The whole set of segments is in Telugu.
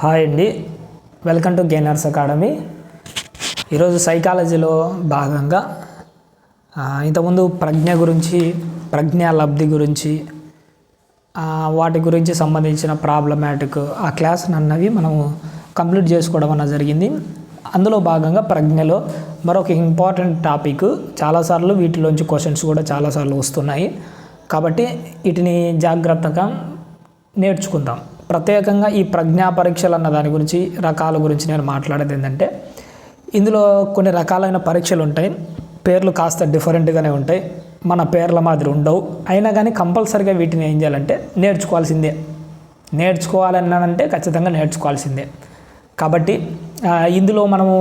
హాయ్ అండి. వెల్కమ్ టు గెయినర్స్ అకాడమీ ఈరోజు సైకాలజీలో భాగంగా ఇంతకుముందు ప్రజ్ఞ గురించి ప్రజ్ఞ లబ్ధి గురించి వాటి గురించి సంబంధించిన ప్రాబ్లమాటిక్ ఆ క్లాస్ అన్నవి మనము కంప్లీట్ చేసుకోవడం అన్న జరిగింది. అందులో భాగంగా ప్రజ్ఞలో మరొక ఇంపార్టెంట్ టాపిక్ చాలాసార్లు వీటిలోంచి క్వశ్చన్స్ కూడా చాలాసార్లు వస్తున్నాయి. కాబట్టి వీటిని జాగ్రత్తగా నేర్చుకుందాం. ప్రత్యేకంగా ఈ ప్రజ్ఞా పరీక్షలు అన్న దాని గురించి రకాల గురించి నేను మాట్లాడేది ఏంటంటే ఇందులో కొన్ని రకాలైన పరీక్షలు ఉంటాయి. పేర్లు కాస్త డిఫరెంట్గానే ఉంటాయి. మన పేర్ల మాదిరి ఉండవు. అయినా కానీ కంపల్సరిగా వీటిని ఏం చేయాలంటే నేర్చుకోవాల్సిందే. నేర్చుకోవాలన్నానంటే ఖచ్చితంగా నేర్చుకోవాల్సిందే. కాబట్టి ఇందులో మనము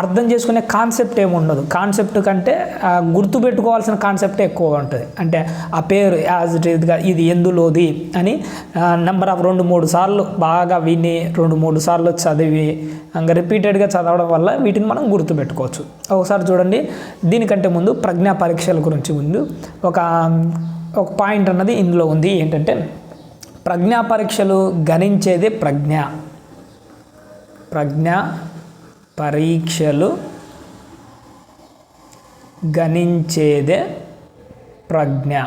అర్థం చేసుకునే కాన్సెప్ట్ ఏమి ఉండదు. కాన్సెప్ట్ కంటే గుర్తు గుర్తుపెట్టుకోవాల్సిన కాన్సెప్ట్ ఎక్కువ ఉంటుంది. అంటే ఆ పేరు యాజ్ ఇట్ ఇదిగా ఇది ఎందులోది అని నెంబర్ ఆఫ్ రెండు మూడు సార్లు బాగా విని రెండు మూడు సార్లు చదివి ఇంకా రిపీటెడ్గా చదవడం వల్ల వీటిని మనం గుర్తుపెట్టుకోవచ్చు ఒకసారి చూడండి. దీనికంటే ముందు ప్రజ్ఞా పరీక్షల గురించి ముందు ఒక ఒక పాయింట్ అన్నది ఇందులో ఉంది. ఏంటంటే ప్రజ్ఞా పరీక్షలు గణించేదే ప్రజ్ఞ. ప్రజ్ఞ పరీక్షలు గణించేదే ప్రజ్ఞ.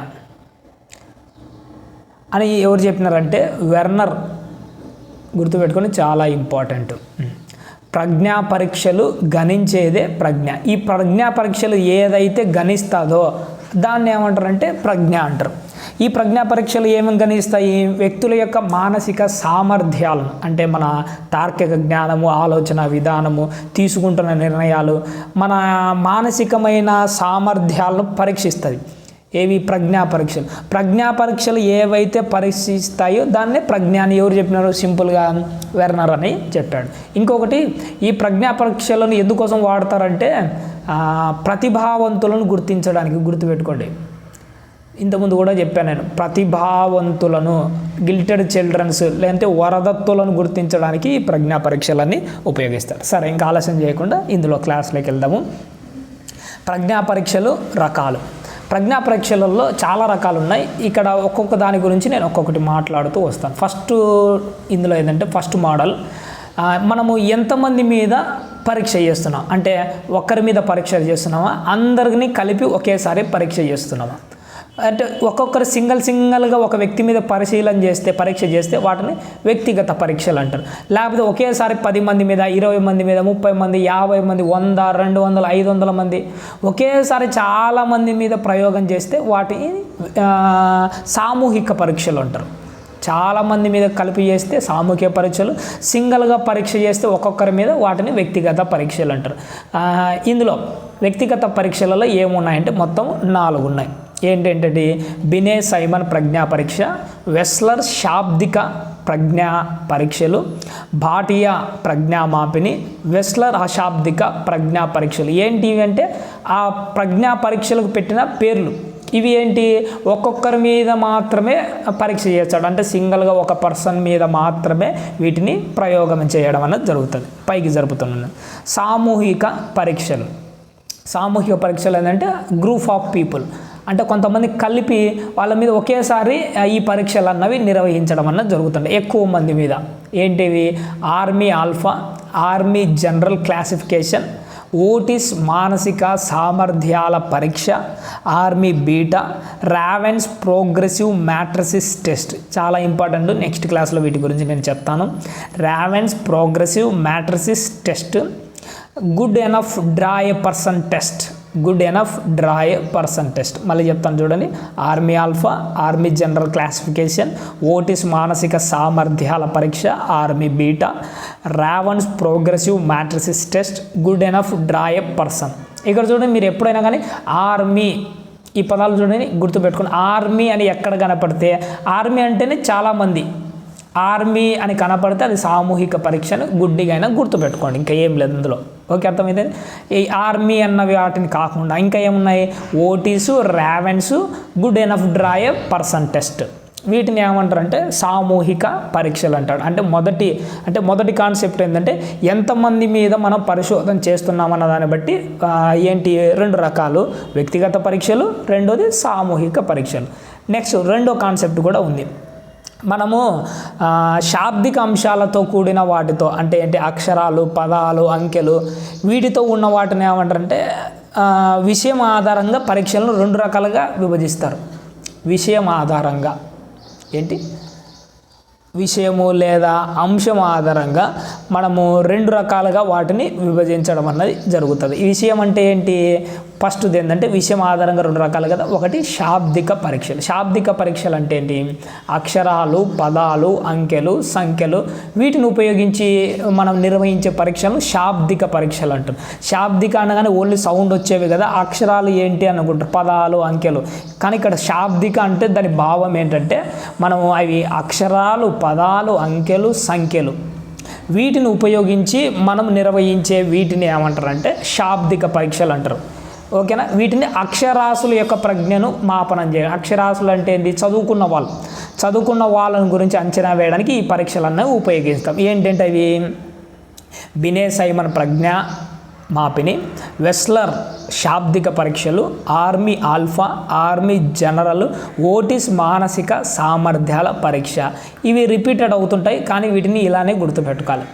అని ఎవరు చెప్పినారంటే వెర్నర్ గుర్తుపెట్టుకొని చాలా ఇంపార్టెంట్. ప్రజ్ఞా పరీక్షలు గణించేదే ప్రజ్ఞ. ఈ ప్రజ్ఞా పరీక్షలు ఏదైతే గణిస్తుందో దాన్ని ఏమంటారంటే ప్రజ్ఞ అంటారు. ఈ ప్రజ్ఞా పరీక్షలు ఏమేమి గణిస్తాయి? వ్యక్తుల యొక్క మానసిక సామర్థ్యాలను అంటే మన తార్కిక జ్ఞానము ఆలోచన విధానము తీసుకుంటున్న నిర్ణయాలు మన మానసికమైన సామర్థ్యాలను పరీక్షిస్తుంది ఏవి? ప్రజ్ఞా పరీక్షలు. ప్రజ్ఞా పరీక్షలు ఏవైతే పరీక్షిస్తాయో దాన్నే ప్రజ్ఞాని ఎవరు చెప్పినారు? సింపుల్గా వెర్నర్ అని చెప్పాడు. ఇంకొకటి ఈ ప్రజ్ఞా పరీక్షలను ఎందుకోసం వాడతారంటే ప్రతిభావంతులను గుర్తించడానికి గుర్తుపెట్టుకోండి. ఇంతకుముందు కూడా చెప్పాను నేను ప్రతిభావంతులను గిల్టెడ్ చిల్డ్రన్స్ లేదంటే వరదత్తులను గుర్తించడానికి ఈ ప్రజ్ఞా పరీక్షలన్నీ ఉపయోగిస్తారు. సరే ఇంకా ఆలస్యం చేయకుండా ఇందులో క్లాస్లోకి వెళ్దాము. ప్రజ్ఞా పరీక్షలు రకాలు. ప్రజ్ఞా పరీక్షలలో చాలా రకాలు ఉన్నాయి. ఇక్కడ ఒక్కొక్క దాని గురించి నేను ఒక్కొక్కటి మాట్లాడుతూ వస్తాను. ఫస్ట్ ఇందులో ఏంటంటే ఫస్ట్ మోడల్. మనము ఎంతమంది మీద పరీక్ష చేస్తున్నాం? అంటే ఒక్కరి మీద పరీక్ష చేస్తున్నామా? అందరిని కలిపి ఒకేసారి పరీక్ష చేస్తున్నామా? అంటే ఒక్కొక్కరు సింగిల్ సింగిల్గా ఒక వ్యక్తి మీద పరిశీలన చేస్తే పరీక్ష చేస్తే వాటిని వ్యక్తిగత పరీక్షలు అంటారు. లేకపోతే ఒకేసారి పది మంది మీద ఇరవై మంది మీద ముప్పై మంది యాభై మంది వంద రెండు వందల ఐదు వందల మంది ఒకేసారి చాలా మంది మీద ప్రయోగం చేస్తే వాటి సామూహిక పరీక్షలు అంటారు. చాలామంది మీద కలిపి చేస్తే సామూహిక పరీక్షలు సింగిల్గా పరీక్ష చేస్తే ఒక్కొక్కరి మీద వాటిని వ్యక్తిగత పరీక్షలు అంటారు. ఇందులో వ్యక్తిగత పరీక్షలలో ఏమున్నాయంటే మొత్తం నాలుగు ఉన్నాయి. ఏంటంటే బినే సైమన్ ప్రజ్ఞా పరీక్ష వెస్లర్ శాబ్దిక ప్రజ్ఞా పరీక్షలు భాటియా ప్రజ్ఞా మాపిని వెస్లర్ అశాబ్దిక ప్రజ్ఞా పరీక్షలు. ఏంటివి అంటే ఆ ప్రజ్ఞా పరీక్షలకు పెట్టిన పేర్లు. ఇవి ఏంటి? ఒక్కొక్కరి మీద మాత్రమే పరీక్ష చేస్తాడు. అంటే సింగిల్గా ఒక పర్సన్ మీద మాత్రమే వీటిని ప్రయోగం చేయడం అనేది జరుగుతుంది. పైకి జరుపుతున్నాను సామూహిక పరీక్షలు. సామూహిక పరీక్షలు ఏంటంటే గ్రూప్ ఆఫ్ పీపుల్. అంటే కొంతమంది కలిపి వాళ్ళ మీద ఒకేసారి ఈ పరీక్షలు అన్నవి నిర్వహించడం అన్నది జరుగుతుంది ఎక్కువ మంది మీద. ఏంటివి army alpha army general classification Otis మానసిక సామర్థ్యాల పరీక్ష army beta Raven's progressive matrices test చాలా ఇంపార్టెంట్. నెక్స్ట్ క్లాస్లో వీటి గురించి నేను చెప్తాను. Raven's progressive matrices test good enough draw a person test good enough draw person test. మళ్ళీ చెప్తాను చూడండి. Army alpha army general classification Otis మానసిక సామర్థ్యాల పరీక్ష army beta Raven's progressive matrices test good enough draw person. ఇక్కడ చూడండి మీరు ఎప్పుడైనా కానీ ఆర్మీ ఈ పదాలు చూడండి గుర్తుపెట్టుకుని ఆర్మీ అని ఎక్కడ కనపడితే ఆర్మీ అంటేనే చాలామంది. ఆర్మీ అని కనపడితే అది సామూహిక పరీక్షను గుడ్డిగా అయినా గుర్తుపెట్టుకోండి. ఇంకా ఏం లేదు అందులో ఓకే అర్థమైతే ఈ ఆర్మీ అన్నవి వాటిని కాకుండా ఇంకా ఏమున్నాయి? Otis Raven's good enough draw person test. వీటిని ఏమంటారంటే సామూహిక పరీక్షలు అంటాడు అంటే మొదటి అంటే మొదటి కాన్సెప్ట్ ఏంటంటే ఎంతమంది మీద మనం పరిశోధన చేస్తున్నామన్న దాన్ని బట్టి ఏంటి రెండు రకాలు. వ్యక్తిగత పరీక్షలు రెండోది సామూహిక పరీక్షలు. నెక్స్ట్ రెండో కాన్సెప్ట్ కూడా ఉంది. మనము శాబ్దిక అంశాలతో కూడిన వాటితో అంటే ఏంటి అక్షరాలు పదాలు అంకెలు వీటితో ఉన్న వాటిని ఏమంటారంటే విషయం ఆధారంగా పరీక్షలను రెండు రకాలుగా విభజిస్తారు. విషయం ఆధారంగా. ఏంటి? విషయము లేదా అంశం ఆధారంగా మనము రెండు రకాలుగా వాటిని విభజించడం అన్నది జరుగుతుంది. ఈ విషయం అంటే ఏంటి? ఫస్ట్ ఏంటంటే విషయం ఆధారంగా రెండు రకాలు కదా. ఒకటి శాబ్దిక పరీక్షలు. శాబ్దిక పరీక్షలు అంటే ఏంటి? అక్షరాలు పదాలు అంకెలు సంఖ్యలు వీటిని ఉపయోగించి మనం నిర్వహించే పరీక్షలు శాబ్దిక పరీక్షలు అంటారు. శాబ్దిక అనగానే ఓన్లీ సౌండ్ వచ్చేవి కదా. అక్షరాలు ఏంటి అనుకుంటారు. పదాలు అంకెలు. కానీ ఇక్కడ శాబ్దిక అంటే దాని భావం ఏంటంటే మనం అవి అక్షరాలు పదాలు అంకెలు సంఖ్యలు వీటిని ఉపయోగించి మనం నిర్వహించే వీటిని ఏమంటారు అంటే శాబ్దిక పరీక్షలు అంటారు. ఓకేనా? వీటిని అక్షరాసుల యొక్క ప్రజ్ఞను మాపనం చేయాలి. అక్షరాసులు అంటే ఏంటి చదువుకున్న వాళ్ళు. చదువుకున్న వాళ్ళని గురించి అంచనా వేయడానికి ఈ పరీక్షలన్నీ ఉపయోగిస్తాం. ఏంటంటే అవి? బినే సైమన్ ప్రజ్ఞ మాపిని వెస్లర్ శాబ్దిక పరీక్షలు army alpha army general Otis మానసిక సామర్థ్యాల పరీక్ష. ఇవి రిపీటెడ్ అవుతుంటాయి కానీ వీటిని ఇలానే గుర్తుపెట్టుకోవాలి.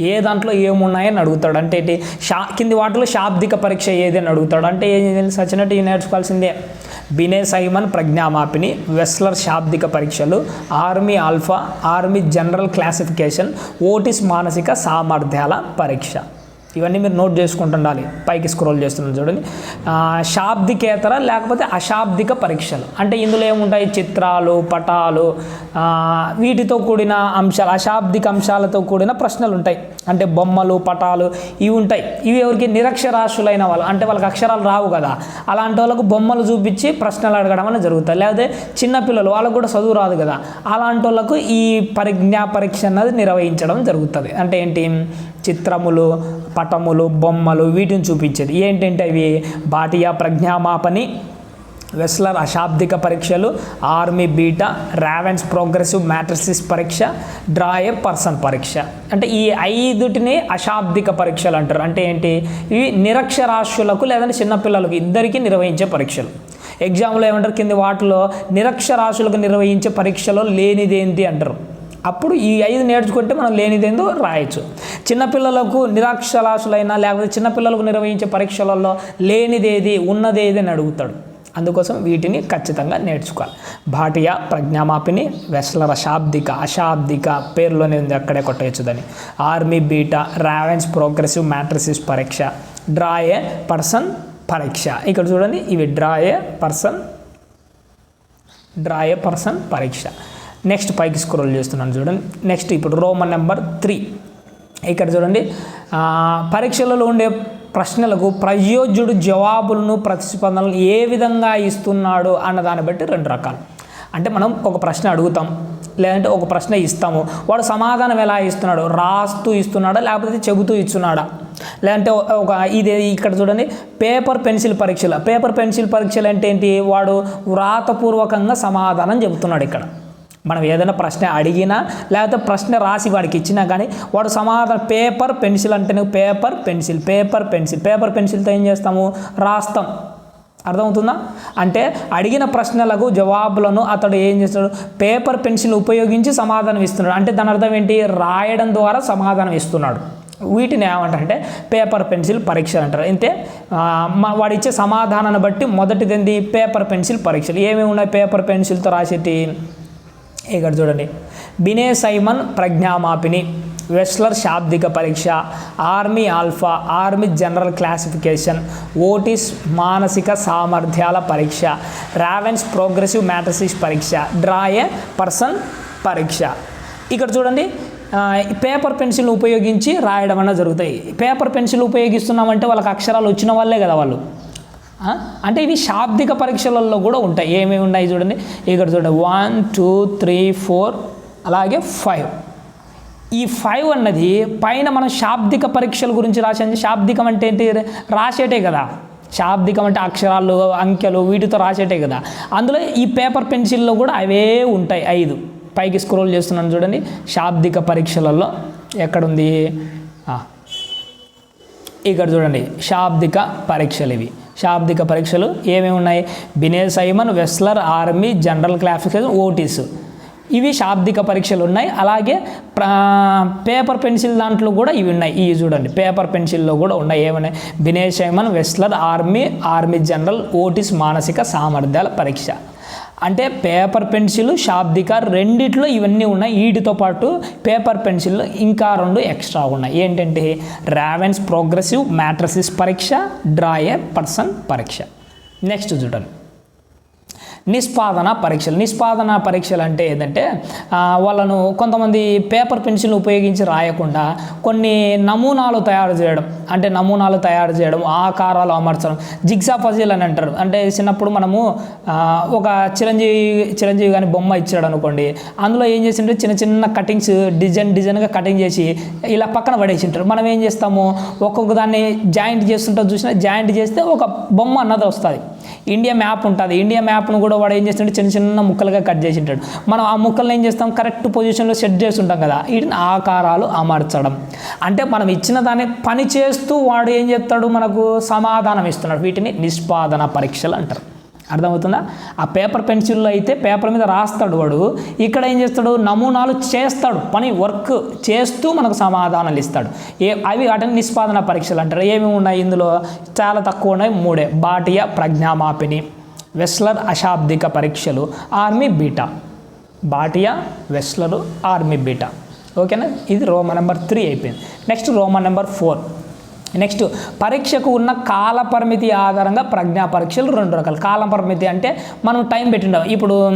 ఏ దాంట్లో ఏమున్నాయని అడుగుతాడు. అంటే షా కింది వాటిలో శాబ్దిక పరీక్ష ఏది అని అడుగుతాడు. అంటే ఏం సచ్చినట్టు ఇవి నేర్చుకోవాల్సిందే. బినే సైమన్ ప్రజ్ఞామాపిని వెస్లర్ శాబ్దిక పరీక్షలు army alpha army general classification Otis మానసిక సామర్థ్యాల పరీక్ష. ఇవన్నీ మీరు నోట్ చేసుకుంటుండాలి. పైకి స్క్రోల్ చేస్తున్నాను చూడండి. శాబ్దికేతర లేకపోతే అశాబ్దిక పరీక్షలు. అంటే ఇందులో ఏముంటాయి? చిత్రాలు పటాలు వీటితో కూడిన అంశాలు అశాబ్దిక అంశాలతో కూడిన ప్రశ్నలు ఉంటాయి. అంటే బొమ్మలు పటాలు ఇవి ఉంటాయి. ఇవి ఎవరికి? నిరక్షరాస్యులైన వాళ్ళు. అంటే వాళ్ళకి అక్షరాలు రావు కదా. అలాంటి వాళ్ళకు బొమ్మలు చూపించి ప్రశ్నలు అడగడం అనేది జరుగుతుంది. లేకపోతే చిన్నపిల్లలు వాళ్ళకు కూడా చదువు రాదు కదా. అలాంటి వాళ్ళకు ఈ పరిజ్ఞా పరీక్ష అన్నది నిర్వహించడం జరుగుతుంది. అంటే ఏంటి? చిత్రములు పటములు బొమ్మలు వీటిని చూపించేది. ఏంటంటే అవి బాటియా ప్రజ్ఞామాపని వెస్లర్ అశాబ్దిక పరీక్షలు Army Beta Raven's Progressive Matrices పరీక్ష డ్రాయర్ పర్సన్ పరీక్ష. అంటే ఈ ఐదుటిని అశాబ్దిక పరీక్షలు అంటారు. అంటే ఏంటి? ఇవి నిరక్షరాస్యులకు లేదంటే చిన్నపిల్లలకు ఇద్దరికీ నిర్వహించే పరీక్షలు. ఎగ్జామ్లో ఏమంటారు? కింది వాటిలో నిరక్షరాస్యులకు నిర్వహించే పరీక్షలో లేనిదేంటి అంటారు. అప్పుడు ఈ ఐదు నేర్చుకుంటే మనం లేనిదేందో రాయొచ్చు. చిన్నపిల్లలకు నిరాక్షరాస్యులైనా లేకపోతే చిన్నపిల్లలకు నిర్వహించే పరీక్షలలో లేనిదేది ఉన్నదేది అని అడుగుతాడు. అందుకోసం వీటిని ఖచ్చితంగా నేర్చుకోవాలి. భాటియా ప్రజ్ఞామాపిని వెస్లర శాబ్దిక అశాబ్దిక పేరులోనే ఉంది అక్కడే కొట్టేయచ్చు army beta Raven's progressive matrices పరీక్ష డ్రాయే పర్సన్ పరీక్ష. ఇక్కడ చూడండి ఇవి draw a person draw a person పరీక్ష. నెక్స్ట్ పైకి స్క్రోల్ చేస్తున్నాను చూడండి. నెక్స్ట్ ఇప్పుడు రోమన్ నెంబర్ త్రీ ఇక్కడ చూడండి. పరీక్షలలో ఉండే ప్రశ్నలకు ప్రయోజ్యుడు జవాబులను ప్రతిస్పందనలు ఏ విధంగా ఇస్తున్నాడు అన్న దాన్ని బట్టి రెండు రకాలు. అంటే మనం ఒక ప్రశ్న అడుగుతాం లేదంటే ఒక ప్రశ్న ఇస్తాము. వాడు సమాధానం ఎలా ఇస్తున్నాడు? రాస్తూ ఇస్తున్నాడా? లేకపోతే చెబుతూ ఇస్తున్నాడా లేదంటే ఒక ఇది ఇక్కడ చూడండి. పేపర్ పెన్సిల్ పరీక్షలు. పేపర్ పెన్సిల్ పరీక్షలు అంటే ఏంటి? వాడు వ్రాతపూర్వకంగా సమాధానం చెబుతున్నాడు ఇక్కడ. మనం ఏదైనా ప్రశ్న అడిగినా లేకపోతే ప్రశ్న రాసి వాడికి ఇచ్చినా కానీ వాడు సమాధానం పేపర్ పెన్సిల్ అంటేనే paper pencil paper pencil. Paper పెన్సిల్తో ఏం చేస్తాము? రాస్తాం. అర్థమవుతుందా? అంటే అడిగిన ప్రశ్నలకు జవాబులను అతడు ఏం చేస్తాడు? పేపర్ పెన్సిల్ ఉపయోగించి సమాధానం ఇస్తున్నాడు. అంటే దాని అర్థం ఏంటి? రాయడం ద్వారా సమాధానం ఇస్తున్నాడు. వీటిని ఏమంటారంటే పేపర్ పెన్సిల్ పరీక్షలు అంటారు. అంటే మా వాడు ఇచ్చే సమాధానాన్ని బట్టి మొదటిది ఏంది? పేపర్ పెన్సిల్ పరీక్షలు. ఏమేమి ఉన్నాయి పేపర్ పెన్సిల్తో రాసేటి? ఇక్కడ చూడండి. బినే సైమన్ ప్రజ్ఞామాపిని వెస్లర్ శాబ్దిక పరీక్ష army alpha army general classification Otis మానసిక సామర్థ్యాల పరీక్ష రావెన్స్ ప్రోగ్రెసివ్ మ్యాట్రసిస్ పరీక్ష డ్రాయే పర్సన్ పరీక్ష. ఇక్కడ చూడండి పేపర్ పెన్సిల్ ఉపయోగించి రాయడం అన్న జరుగుతాయి. పేపర్ పెన్సిల్ ఉపయోగిస్తున్నామంటే వాళ్ళకి అక్షరాలు వచ్చిన వాళ్ళే కదా వాళ్ళు. అంటే ఇవి శాబ్దిక పరీక్షలలో కూడా ఉంటాయి. ఏమేమి ఉన్నాయి చూడండి. ఇక్కడ చూడండి. వన్ టూ త్రీ ఫోర్ అలాగే ఫైవ్ ఈ ఫైవ్ అన్నది పైన మనం శాబ్దిక పరీక్షల గురించి రాసింది శాబ్దికం అంటే ఏంటి? రాసేటే కదా. శాబ్దికం అంటే అక్షరాలు అంకెలు వీటితో రాసేటే కదా. అందులో ఈ పేపర్ పెన్సిల్లో కూడా అవే ఉంటాయి. ఐదు. పైకి స్క్రోల్ చేస్తున్నాను చూడండి. శాబ్దిక పరీక్షలలో ఎక్కడుంది? ఇక్కడ చూడండి. శాబ్దిక పరీక్షలు ఇవి. శాబ్దిక పరీక్షలు ఏమేమి ఉన్నాయి? Binet Simon Wechsler army general classification Otis. ఇవి శాబ్దిక పరీక్షలు ఉన్నాయి. అలాగే పేపర్ పెన్సిల్ దాంట్లో కూడా ఇవి ఉన్నాయి. ఇవి చూడండి. పేపర్ పెన్సిల్లో కూడా ఉన్నాయి. ఏమన్నాయి? Binet Simon Wechsler army army general Otis మానసిక సామర్థ్యాల పరీక్ష. అంటే పేపర్ పెన్సిల్ శాబ్దిక రెండిట్లో ఇవన్నీ ఉన్నాయి. వీటితో పాటు పేపర్ పెన్సిల్ ఇంకా రెండు ఎక్స్ట్రా ఉన్నాయి. ఏంటంటే రావెన్స్ ప్రోగ్రెసివ్ మ్యాట్రసిస్ పరీక్ష డ్రాయే పర్సన్ పరీక్ష. నెక్స్ట్ చూడండి. నిష్పాదన పరీక్షలు. నిష్పాదన పరీక్షలు అంటే ఏంటంటే వాళ్ళను కొంతమంది పేపర్ పెన్సిల్ ఉపయోగించి రాయకుండా కొన్ని నమూనాలు తయారు చేయడం. అంటే నమూనాలు తయారు చేయడం ఆకారాలు అమర్చడం. జిగ్సా పజిల్ అని అంటారు. అంటే చిన్నప్పుడు మనము ఒక చిరంజీవి చిరంజీవి కానీ బొమ్మ ఇచ్చాడు అనుకోండి అందులో ఏం చేసింటే చిన్న చిన్న కటింగ్స్ డిజైన్ డిజైన్గా కటింగ్ చేసి ఇలా పక్కన పడేసి ఉంటారు మనం ఏం చేస్తాము? ఒక్కొక్క దాన్ని జాయింట్ చేస్తుంటే చూసినా జాయింట్ చేస్తే ఒక బొమ్మ అన్నది వస్తుంది. ఇండియా మ్యాప్ ఉంటుంది. ఇండియా మ్యాప్ను కూడా వాడు ఏం చేస్తుంటే చిన్న చిన్న ముక్కలుగా కట్ చేసి ఉంటాడు మనం ఆ ముక్కలను ఏం చేస్తాం? కరెక్ట్ పొజిషన్లో సెట్ చేసి ఉంటాం కదా. వీటిని ఆకారాలు అమర్చడం. అంటే మనం ఇచ్చిన దాన్ని పని చేస్తూ వాడు ఏం చేస్తాడు? మనకు సమాధానం ఇస్తున్నాడు. వీటిని నిష్పాదన పరీక్షలు అంటారు. అర్థమవుతుందా? ఆ పేపర్ పెన్సిల్లో అయితే పేపర్ మీద రాస్తాడు వాడు. ఇక్కడ ఏం చేస్తాడు? నమూనాలు చేస్తాడు. పని వర్క్ చేస్తూ మనకు సమాధానాలు ఇస్తాడు. ఏ అవి వాటిని నిష్పాదన పరీక్షలు అంటారు. ఏమేమి ఉన్నాయి ఇందులో? చాలా తక్కువ ఉన్నాయి. మూడే. బాటియా ప్రజ్ఞామాపిని వెస్లర్ అశాబ్దిక పరీక్షలు army beta. Bhatia Wechsler army beta. ఓకేనా? ఇది రోమా నెంబర్ త్రీ అయిపోయింది. Next Roman number four. Next పరీక్షకు ఉన్న కాల పరిమితి ఆధారంగా ప్రజ్ఞా పరీక్షలు రెండు రకాలు. కాల పరిమితి అంటే మనం టైం పెట్టిండాం ఇప్పుడు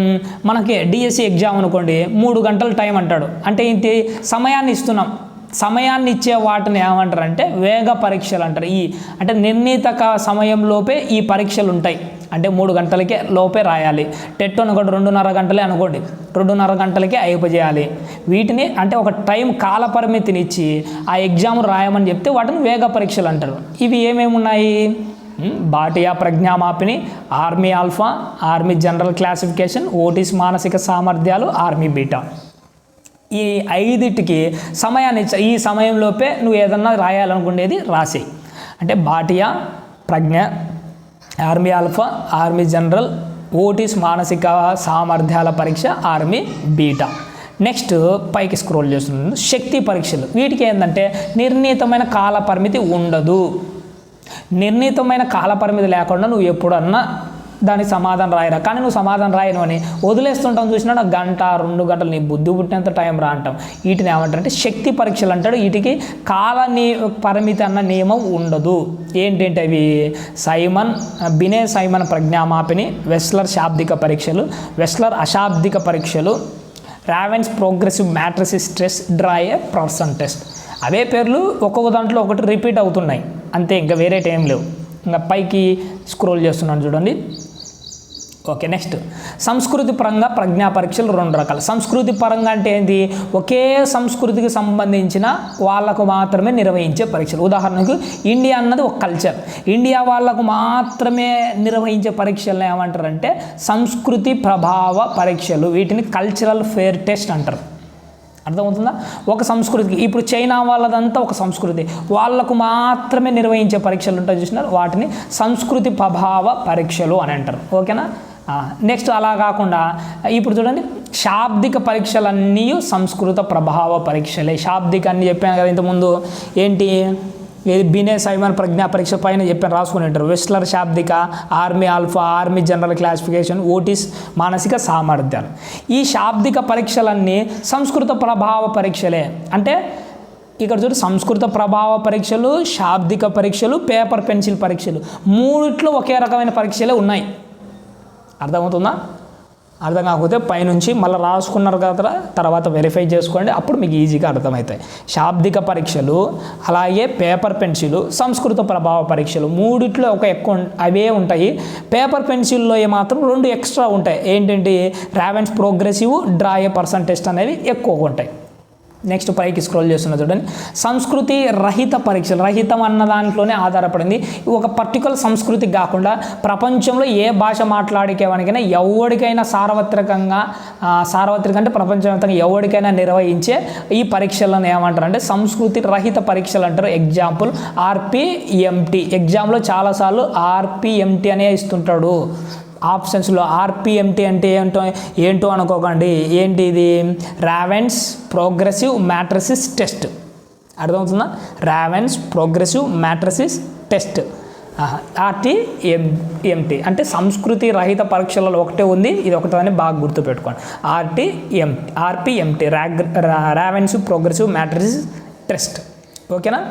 మనకి డిఎస్సి ఎగ్జామ్ అనుకోండి మూడు గంటలు టైం అంటాడు. అంటే ఇంత సమయాన్ని ఇస్తున్నాం. సమయాన్ని ఇచ్చే వాటిని ఏమంటారంటే వేగ పరీక్షలు అంటారు. ఈ అంటే నిర్ణీత సమయంలోపే ఈ పరీక్షలు ఉంటాయి. అంటే మూడు గంటలకే లోపే రాయాలి. టెట్ అనుకోండి రెండున్నర గంటలే అనుకోండి. రెండున్నర గంటలకే అయిపోజేయాలి వీటిని అంటే ఒక టైం కాల పరిమితిని ఇచ్చి ఆ ఎగ్జామ్ రాయమని చెప్తే వాటిని వేగ పరీక్షలు అంటారు. ఇవి ఏమేమి ఉన్నాయి Bhatia ప్రజ్ఞామాపిని army alpha army general classification Otis మానసిక సామర్థ్యాలు ఆర్మీ బీటా. ఈ ఐదిటికి సమయాన్ని ఈ సమయంలోపే నువ్వు ఏదన్నా రాయాలనుకునేది రాసేయి. అంటే బాటియా ప్రజ్ఞ army alpha army general Otis మానసిక సామర్థ్యాల పరీక్ష ఆర్మీ బీటా. నెక్స్ట్ పైకి స్క్రోల్ చేస్తున్నాను శక్తి పరీక్షలు. వీటికి ఏంటంటే నిర్ణీతమైన కాల పరిమితి ఉండదు. నిర్ణీతమైన కాల పరిమితి లేకుండా నువ్వు ఎప్పుడన్నా దానికి సమాధానం రాయరా. కానీ నువ్వు సమాధానం రాయను అని వదిలేస్తుంటాం చూసినా నాకు గంట రెండు గంటలు నీ బుద్ధి పుట్టినంత టైం రా అంటాం. వీటిని ఏమంటారంటే శక్తి పరీక్షలు అంటాడు. వీటికి కాల నీ పరిమితి అన్న నియమం ఉండదు. ఏంటంటే అవి? సైమన్ బినే సైమన్ ప్రజ్ఞామాపిని వెస్లర్ శాబ్దిక పరీక్షలు వెస్లర్ అశాబ్దిక పరీక్షలు Raven's progressive matrices test draw a person test అవే పేర్లు ఒక్కొక్క దాంట్లో ఒకటి రిపీట్ అవుతున్నాయి. అంతే ఇంకా వేరే టైం లేవు. ఇంకా పైకి స్క్రోల్ చేస్తున్నాను చూడండి. ఓకే నెక్స్ట్ సంస్కృతి పరంగా ప్రజ్ఞా పరీక్షలు రెండు రకాలు. సంస్కృతి పరంగా అంటే ఏంటి ఒకే సంస్కృతికి సంబంధించిన వాళ్ళకు మాత్రమే నిర్వహించే పరీక్షలు. ఉదాహరణకు ఇండియా అన్నది ఒక కల్చర్ ఇండియా వాళ్ళకు మాత్రమే నిర్వహించే పరీక్షలను ఏమంటారంటే సంస్కృతి ప్రభావ పరీక్షలు. వీటిని కల్చరల్ ఫేర్ టెస్ట్ అంటారు. అర్థమవుతుందా? ఒక సంస్కృతికి ఇప్పుడు చైనా వాళ్ళదంతా ఒక సంస్కృతి. వాళ్ళకు మాత్రమే నిర్వహించే పరీక్షలు ఉంటాయి చూసినారు? వాటిని సంస్కృతి ప్రభావ పరీక్షలు అని అంటారు. ఓకేనా? నెక్స్ట్ అలా కాకుండా ఇప్పుడు చూడండి శాబ్దిక పరీక్షలన్నీ సంస్కృత ప్రభావ పరీక్షలే. శాబ్దిక అన్ని చెప్పాను కదా ఇంతకుముందు. ఏంటి? ఇది బినే సైమన్ ప్రజ్ఞా పరీక్ష పైన చెప్పాను రాసుకుని ఉంటారు. Wechsler శాబ్దిక army alpha army general classification Otis మానసిక సామర్థ్యాలు. ఈ శాబ్దిక పరీక్షలన్నీ సంస్కృత ప్రభావ పరీక్షలే. అంటే ఇక్కడ చూడు సంస్కృత ప్రభావ పరీక్షలు శాబ్దిక పరీక్షలు పేపర్ పెన్సిల్ పరీక్షలు మూడిట్లో ఒకే రకమైన పరీక్షలే ఉన్నాయి. అర్థమవుతుందా? అర్థం కాకపోతే పైనుంచి మళ్ళీ రాసుకున్నారు కదా తర్వాత వెరిఫై చేసుకోండి. అప్పుడు మీకు ఈజీగా అర్థమవుతాయి. శాబ్దిక పరీక్షలు అలాగే పేపర్ పెన్సిల్ సంస్కృత ప్రభావ పరీక్షలు మూడిట్లో ఒక ఎక్కువ అవే ఉంటాయి. పేపర్ పెన్సిల్లో మాత్రం రెండు ఎక్స్ట్రా ఉంటాయి. ఏంటంటే Raven's progressive draw percentage test అనేవి ఎక్కువగా ఉంటాయి. నెక్స్ట్ పైకి స్క్రోల్ చేస్తున్న చూడండి. సంస్కృతి రహిత పరీక్షలు. రహితం అన్న దాంట్లోనే ఆధారపడింది. ఒక పర్టికులర్ సంస్కృతి కాకుండా ప్రపంచంలో ఏ భాష మాట్లాడికేవానికైనా ఎవరికైనా సార్వత్రికంగా సార్వత్రిక అంటే ప్రపంచవ్యాప్తంగా ఎవరికైనా నిర్వహించే ఈ పరీక్షలను ఏమంటారు అంటే సంస్కృతి రహిత పరీక్షలు అంటారు. ఎగ్జాంపుల్ ఆర్పిఎంటి ఎగ్జామ్లో చాలాసార్లు ఆర్పిఎంటి అనే ఇస్తుంటాడు. ఆప్షన్స్లో ఆర్పిఎంటీ అంటే ఏంటో ఏంటో అనుకోకండి. ఏంటి ఇది రావెన్స్ ప్రోగ్రెసివ్ మ్యాట్రసిస్ టెస్ట్. అర్థమవుతుందా? Raven's progressive matrices test. RT M MT అంటే సంస్కృతి రహిత పరీక్షలలో ఒకటే ఉంది. ఇది ఒకటని బాగా గుర్తుపెట్టుకోండి. ఆర్టీ ఎం ఆర్పిఎంటీ ర్యాగ్ రావెన్స్ ప్రోగ్రెసివ్ మ్యాట్రసిస్ టెస్ట్. ఓకేనా?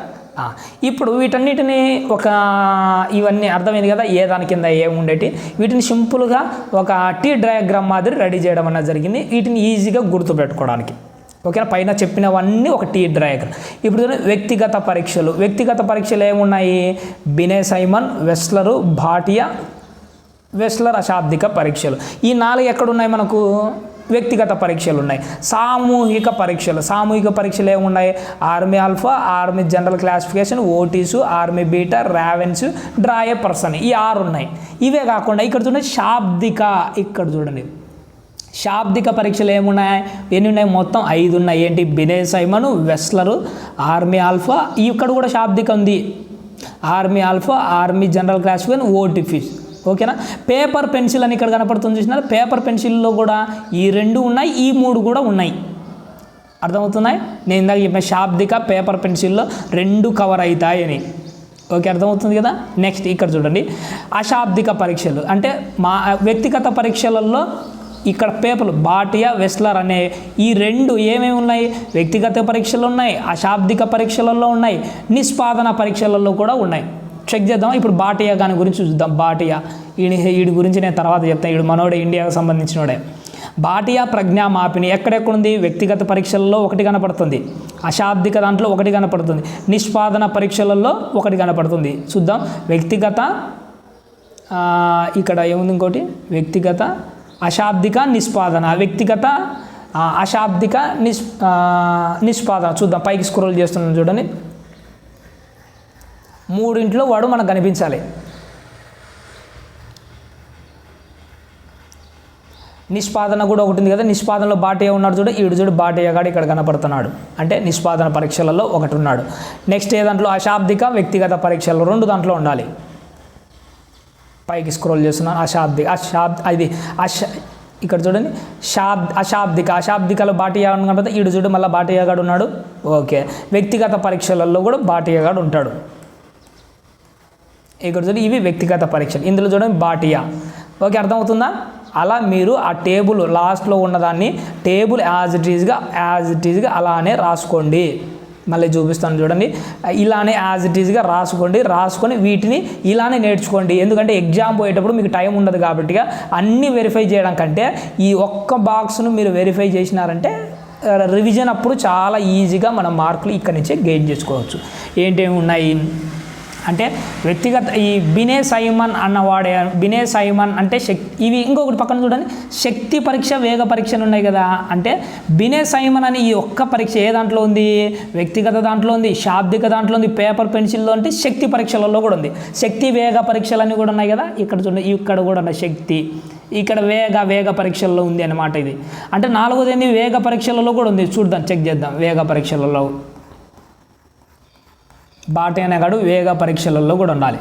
ఇప్పుడు వీటన్నిటిని ఒక ఇవన్నీ అర్థమైంది కదా ఏ దాని కింద ఏముండేటి వీటిని సింపుల్గా ఒక టీ డయాగ్రామ్ మాదిరి రెడీ చేయడం అనేది జరిగింది. వీటిని ఈజీగా గుర్తుపెట్టుకోవడానికి. ఓకేనా? పైన చెప్పినవన్నీ ఒక టీ డ్రాయగర్ ఇప్పుడు వ్యక్తిగత పరీక్షలు. వ్యక్తిగత పరీక్షలు ఏమున్నాయి? Binet Simon Wechsler Bhatia Wechsler అశాబ్దిక పరీక్షలు. ఈ నాలుగు ఎక్కడున్నాయి మనకు? వ్యక్తిగత పరీక్షలు ఉన్నాయి. సామూహిక పరీక్షలు. సామూహిక పరీక్షలు ఏమున్నాయి? Army alpha army general classification Otis army beta Raven's draw a person ఈ ఆరు ఉన్నాయి. ఇవే కాకుండా ఇక్కడ చూడండి శాబ్దిక ఇక్కడ చూడండి. శాబ్దిక పరీక్షలు ఏమున్నాయి? ఎన్ని ఉన్నాయి? మొత్తం ఐదు ఉన్నాయి. ఏంటి? బినే సైమను వెస్లరు ఆర్మీ ఆల్ఫా ఇక్కడ కూడా శాబ్దిక ఉంది. Army alpha army general classification ఓటీఫీస్ ఓకేనా? పేపర్ పెన్సిల్ అని ఇక్కడ కనపడుతుంది చూసినారు? పేపర్ పెన్సిల్లో కూడా ఈ రెండు ఉన్నాయి ఈ మూడు కూడా ఉన్నాయి. అర్థమవుతున్నాయి? నేను ఇందాక చెప్పిన శాబ్దిక పేపర్ పెన్సిల్లో రెండు కవర్ అవుతాయని. ఓకే అర్థమవుతుంది కదా? నెక్స్ట్ ఇక్కడ చూడండి. అశాబ్దిక పరీక్షలు. అంటే మా వ్యక్తిగత పరీక్షలలో ఇక్కడ పేపర్లు బాటియా వెస్లర్ అనే ఈ రెండు ఏమేమి ఉన్నాయి? వ్యక్తిగత పరీక్షలు ఉన్నాయి అశాబ్దిక పరీక్షలలో ఉన్నాయి నిష్పాదన పరీక్షలలో కూడా ఉన్నాయి. చెక్ చేద్దాం. ఇప్పుడు బాటియా గాని గురించి చూద్దాం. బాటియా. ఈడి వీడి గురించి నేను తర్వాత చెప్తాను. వీడు మనోడే ఇండియాకు సంబంధించినోడే. బాటియా ప్రజ్ఞా మాపిని ఎక్కడెక్కడుంది? వ్యక్తిగత పరీక్షలలో ఒకటి కనపడుతుంది. అశాబ్దిక దాంట్లో ఒకటి కనపడుతుంది. నిష్పాదన పరీక్షలలో ఒకటి కనపడుతుంది. చూద్దాం. వ్యక్తిగత ఇక్కడ ఏముంది ఇంకోటి? వ్యక్తిగత అశాబ్దిక నిష్పాదన. వ్యక్తిగత అశాబ్దిక నిష్ నిష్పాదన. చూద్దాం. పైకి స్క్రోల్ చేస్తున్నాను చూడండి. మూడింట్లో వాడు మనకు కనిపించాలి. నిష్పాదన కూడా ఒకటి ఉంది కదా నిష్పాదనలో బాటయ్య ఉన్నాడు చూడు ఈడు చూడు బాటయ్యగాడు ఇక్కడ కనపడుతున్నాడు. అంటే నిష్పాదన పరీక్షలలో ఒకటి ఉన్నాడు. నెక్స్ట్ ఏ దాంట్లో? అశాబ్దిక వ్యక్తిగత పరీక్షలు రెండు దాంట్లో ఉండాలి. పైకి స్క్రోల్ చేస్తున్నాను అశాబ్దిక అశాబ్ అది అశ ఇక్కడ చూడండి. శాబ్ అశాబ్దిక అశాబ్దికలో బాటియా కనపడితే ఈడు చూడు మళ్ళీ బాటియా ఉన్నాడు. ఓకే. వ్యక్తిగత పరీక్షలలో కూడా బాటియా ఉంటాడు. ఇక్కడ చూడండి ఇవి వ్యక్తిగత పరీక్షలు. ఇందులో చూడండి బాటియా. ఓకే అర్థమవుతుందా? అలా మీరు ఆ టేబుల్ లాస్ట్లో ఉన్నదాన్ని టేబుల్ యాజ్ ఇట్ ఈజ్గా యాజ్ ఇట్ ఈజ్గా అలానే రాసుకోండి. మళ్ళీ చూపిస్తాను చూడండి. ఇలానే యాజ్ ఇట్ ఈజ్గా రాసుకోండి. రాసుకొని వీటిని ఇలానే నేర్చుకోండి. ఎందుకంటే ఎగ్జామ్ పోయేటప్పుడు మీకు టైం ఉండదు కాబట్టి అన్నీ వెరిఫై చేయడం కంటే ఈ ఒక్క బాక్స్ను మీరు వెరిఫై చేసినారంటే రివిజన్ అప్పుడు చాలా ఈజీగా మన మార్కులు ఇక్కడి నుంచే గెయిన్ చేసుకోవచ్చు. ఏంటేమి ఉన్నాయి? అంటే వ్యక్తిగత ఈ బినే సైమన్ అన్నవాడే బినే సైమన్ అంటే శక్తి ఇవి ఇంకొకటి పక్కన చూడండి. శక్తి పరీక్ష వేగ పరీక్షలు ఉన్నాయి కదా. అంటే బినే సైమన్ అని ఈ ఒక్క పరీక్ష ఏ దాంట్లో ఉంది? వ్యక్తిగత దాంట్లో ఉంది శాబ్దిక దాంట్లో ఉంది పేపర్ పెన్సిల్లో అంటే శక్తి పరీక్షలలో కూడా ఉంది. శక్తి వేగ పరీక్షలన్నీ కూడా ఉన్నాయి కదా. ఇక్కడ చూడండి ఇక్కడ కూడా ఉన్నాయి శక్తి. ఇక్కడ వేగ వేగ పరీక్షల్లో ఉంది అన్నమాట ఇది. అంటే నాలుగోది ఏంది? వేగ పరీక్షలలో కూడా ఉంది. చూద్దాం చెక్ చేద్దాం. వేగ పరీక్షలలో. బాటి అనేగాడు వేగ పరీక్షలలో కూడా ఉండాలి.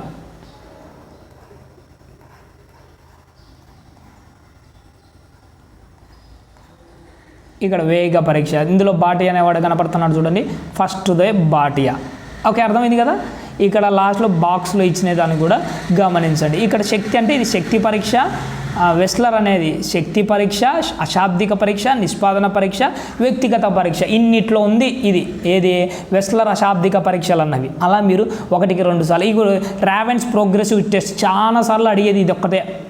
ఇక్కడ వేగ పరీక్ష. ఇందులో బాటియా అనేవాడు కనపడుతున్నాడు చూడండి. First they Bhatia. ఓకే అర్థమైంది కదా? ఇక్కడ లాస్ట్లో బాక్స్లో ఇచ్చిన దాన్ని కూడా గమనించండి. ఇక్కడ శక్తి అంటే ఇది శక్తి పరీక్ష. వెస్లర్ అనేది శక్తి పరీక్ష అశాబ్దిక పరీక్ష నిష్పాదన పరీక్ష వ్యక్తిగత పరీక్ష. ఇన్నిట్లో ఉంది ఇది. ఏది? వెస్లర్ అశాబ్దిక పరీక్షలు అన్నవి. అలా మీరు ఒకటికి రెండు సార్లు. ఇది రావెన్స్ ప్రోగ్రెసివ్ టెస్ట్ చాలాసార్లు అడిగేది ఇది ఒక్కటే.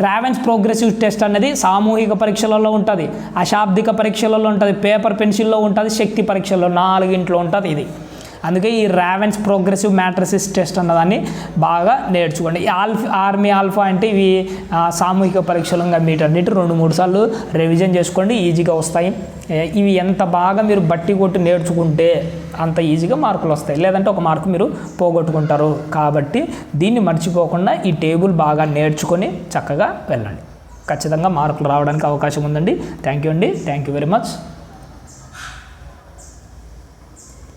రావెన్స్ ప్రోగ్రెసివ్ టెస్ట్ అనేది సామూహిక పరీక్షలలో ఉంటుంది అశాబ్దిక పరీక్షలలో ఉంటుంది పేపర్ పెన్సిల్లో ఉంటుంది శక్తి పరీక్షల్లో నాలుగింట్లో ఉంటుంది ఇది. అందుకే ఈ రావెన్స్ ప్రోగ్రెసివ్ మ్యాట్రసిస్ టెస్ట్ అన్నదాన్ని బాగా నేర్చుకోండి. ఈ ఆల్ఫ్ ఆర్మీ ఆల్ఫా అంటే ఇవి సామూహిక పరీక్షలు ఇంకా వీటన్నిటి రెండు మూడు సార్లు రివిజన్ చేసుకోండి ఈజీగా వస్తాయి. ఇవి ఎంత బాగా మీరు బట్టి కొట్టి నేర్చుకుంటే అంత ఈజీగా మార్కులు వస్తాయి. లేదంటే ఒక మార్కు మీరు పోగొట్టుకుంటారు. కాబట్టి దీన్ని మర్చిపోకుండా ఈ టేబుల్ బాగా నేర్చుకొని చక్కగా వెళ్ళండి. ఖచ్చితంగా మార్కులు రావడానికి అవకాశం ఉందండి. థ్యాంక్ యూ అండి. Thank you very much.